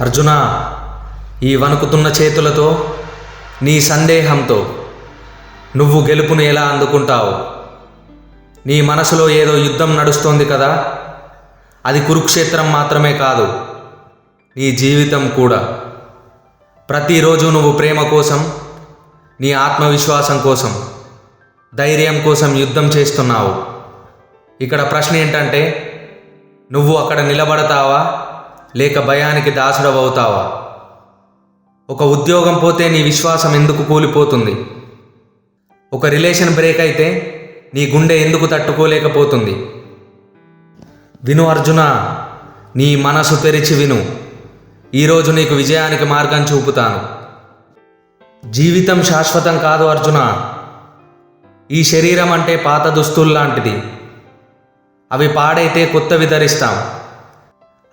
అర్జున ఈ వణుకుతున్న చేతులతో నీ సందేహంతో నువ్వు గెలుపును ఎలా అందుకుంటావు? నీ మనసులో ఏదో యుద్ధం నడుస్తోంది కదా? అది కురుక్షేత్రం మాత్రమే కాదు నీ జీవితం కూడా. ప్రతిరోజు నువ్వు ప్రేమ కోసం నీ ఆత్మవిశ్వాసం కోసం ధైర్యం కోసం యుద్ధం చేస్తున్నావు. ఇక్కడ ప్రశ్న ఏంటంటే నువ్వు అక్కడ నిలబడతావా? లేక భయానికి దాసుడవవుతావా? ఒక ఉద్యోగం పోతే నీ విశ్వాసం ఎందుకు కూలిపోతుంది? ఒక రిలేషన్ బ్రేక్ అయితే నీ గుండె ఎందుకు తట్టుకోలేకపోతుంది? విను అర్జున నీ మనసు తెరిచి విను. ఈరోజు నీకు విజయానికి మార్గం చూపుతాను. జీవితం శాశ్వతం కాదు అర్జున. ఈ శరీరం అంటే పాత దుస్తుల్లాంటిది. అవి పాడైతే కొత్తవి ధరిస్తాం.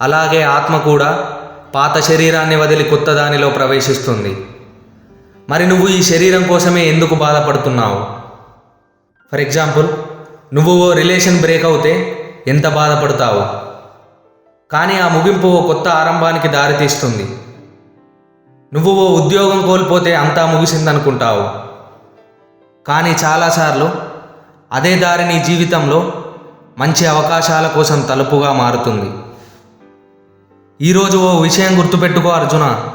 అలాగే ఆత్మ కూడా పాత శరీరాన్ని వదిలి కొత్త దానిలో ప్రవేశిస్తుంది. మరి నువ్వు ఈ శరీరం కోసమే ఎందుకు బాధపడుతున్నావు? ఫర్ ఎగ్జాంపుల్ నువ్వు ఓ రిలేషన్ బ్రేక్ అవుతే ఎంత బాధపడతావు? కానీ ఆ ముగింపు ఓ కొత్త ఆరంభానికి దారితీస్తుంది. నువ్వు ఓ ఉద్యోగం కోల్పోతే అంతా ముగిసిందనుకుంటావు. కానీ చాలాసార్లు అదే దారి నీ జీవితంలో మంచి అవకాశాల కోసం తలుపుగా మారుతుంది. ఈరోజు ఓ విషయం గుర్తుపెట్టుకో అర్జున.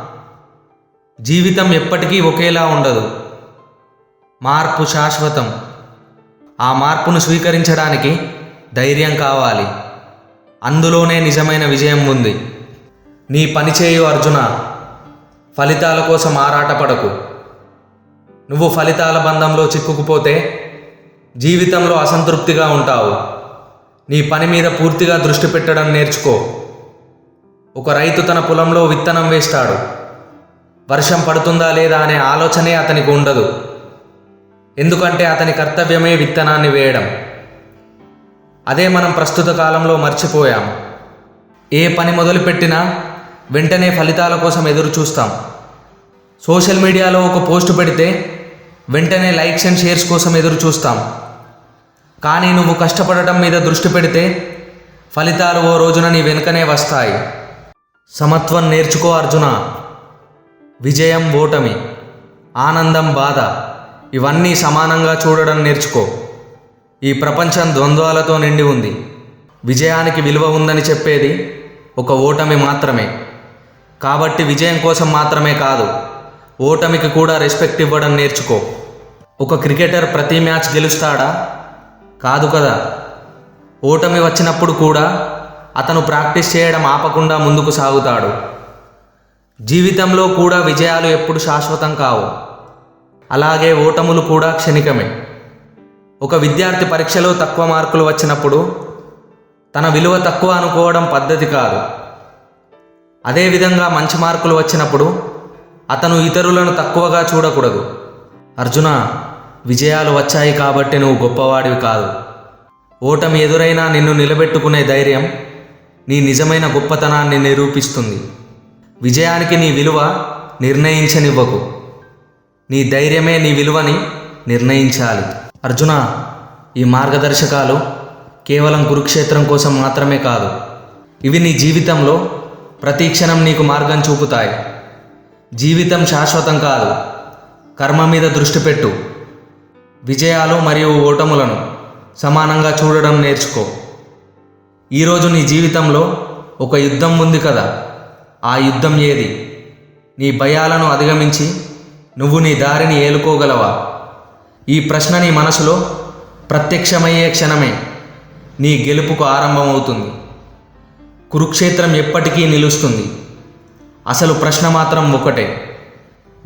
జీవితం ఎప్పటికీ ఒకేలా ఉండదు. మార్పు శాశ్వతం. ఆ మార్పును స్వీకరించడానికి ధైర్యం కావాలి. అందులోనే నిజమైన విజయం ఉంది. నీ పని చేయు అర్జున. ఫలితాల కోసం ఆరాటపడకు నువ్వు ఫలితాల బంధంలో చిక్కుకుపోతే జీవితంలో అసంతృప్తిగా ఉంటావు. నీ పని మీద పూర్తిగా దృష్టి పెట్టడం నేర్చుకో. ఒక రైతు తన పొలంలో విత్తనం వేస్తాడు. వర్షం పడుతుందా లేదా అనే ఆలోచనే అతనికి ఉండదు. ఎందుకంటే అతని కర్తవ్యమే విత్తనాన్ని వేయడం. అదే మనం ప్రస్తుత కాలంలో మర్చిపోయాం. ఏ పని మొదలుపెట్టినా వెంటనే ఫలితాల కోసం ఎదురు చూస్తాం. సోషల్ మీడియాలో ఒక పోస్ట్ పెడితే వెంటనే లైక్స్ అండ్ షేర్స్ కోసం ఎదురు చూస్తాం. కానీ నువ్వు కష్టపడటం మీద దృష్టి పెడితే ఫలితాలు ఓ రోజున నీ వెనుకనే వస్తాయి. సమత్వం నేర్చుకో అర్జున. విజయం ఓటమి. ఆనందం బాధ. ఇవన్నీ సమానంగా చూడడం నేర్చుకో. ఈ ప్రపంచం ద్వంద్వాలతో నిండి ఉంది. విజయానికి విలువ ఉందని చెప్పేది ఒక ఓటమి మాత్రమే. కాబట్టి విజయం కోసం మాత్రమే కాదు ఓటమికి కూడా రెస్పెక్ట్ ఇవ్వడం నేర్చుకో. ఒక క్రికెటర్ ప్రతి మ్యాచ్ గెలుస్తాడా? కాదు కదా. ఓటమి వచ్చినప్పుడు కూడా అతను ప్రాక్టీస్ చేయడం ఆపకుండా ముందుకు సాగుతాడు. జీవితంలో కూడా విజయాలు ఎప్పుడు శాశ్వతం కావు. అలాగే ఓటములు కూడా క్షణికమే. ఒక విద్యార్థి పరీక్షలో తక్కువ మార్కులు వచ్చినప్పుడు తన విలువ తక్కువ అనుకోవడం పద్ధతి కాదు. అదేవిధంగా మంచి మార్కులు వచ్చినప్పుడు అతను ఇతరులను తక్కువగా చూడకూడదు. అర్జున విజయాలు వచ్చాయి కాబట్టి నువ్వు గొప్పవాడివి కాదు. ఓటమి ఎదురైనా నిన్ను నిలబెట్టుకునే ధైర్యం నీ నిజమైన గొప్పతనాన్ని నిరూపిస్తుంది. విజయానికి నీ విలువ నిర్ణయించనివ్వకు. నీ ధైర్యమే నీ విలువని నిర్ణయించాలి. అర్జున ఈ మార్గదర్శకాలు కేవలం కురుక్షేత్రం కోసం మాత్రమే కాదు ఇవి నీ జీవితంలో ప్రతి క్షణం నీకు మార్గం చూపుతాయి. జీవితం శాశ్వతం కాదు కర్మ మీద దృష్టి పెట్టు. విజయాలు మరియు ఓటములను సమానంగా చూడడం నేర్చుకో. ఈరోజు నీ జీవితంలో ఒక యుద్ధం ఉంది కదా. ఆ యుద్ధం ఏది? నీ భయాలను అధిగమించి నువ్వు నీ దారిని ఏలుకోగలవా? ఈ ప్రశ్న నీ మనసులో ప్రత్యక్షమయ్యే క్షణమే నీ గెలుపుకు ఆరంభమవుతుంది. కురుక్షేత్రం ఎప్పటికీ నిలుస్తుంది. అసలు ప్రశ్న మాత్రం ఒకటే.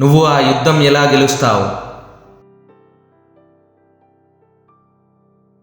నువ్వు ఆ యుద్ధం ఎలా గెలుస్తావు?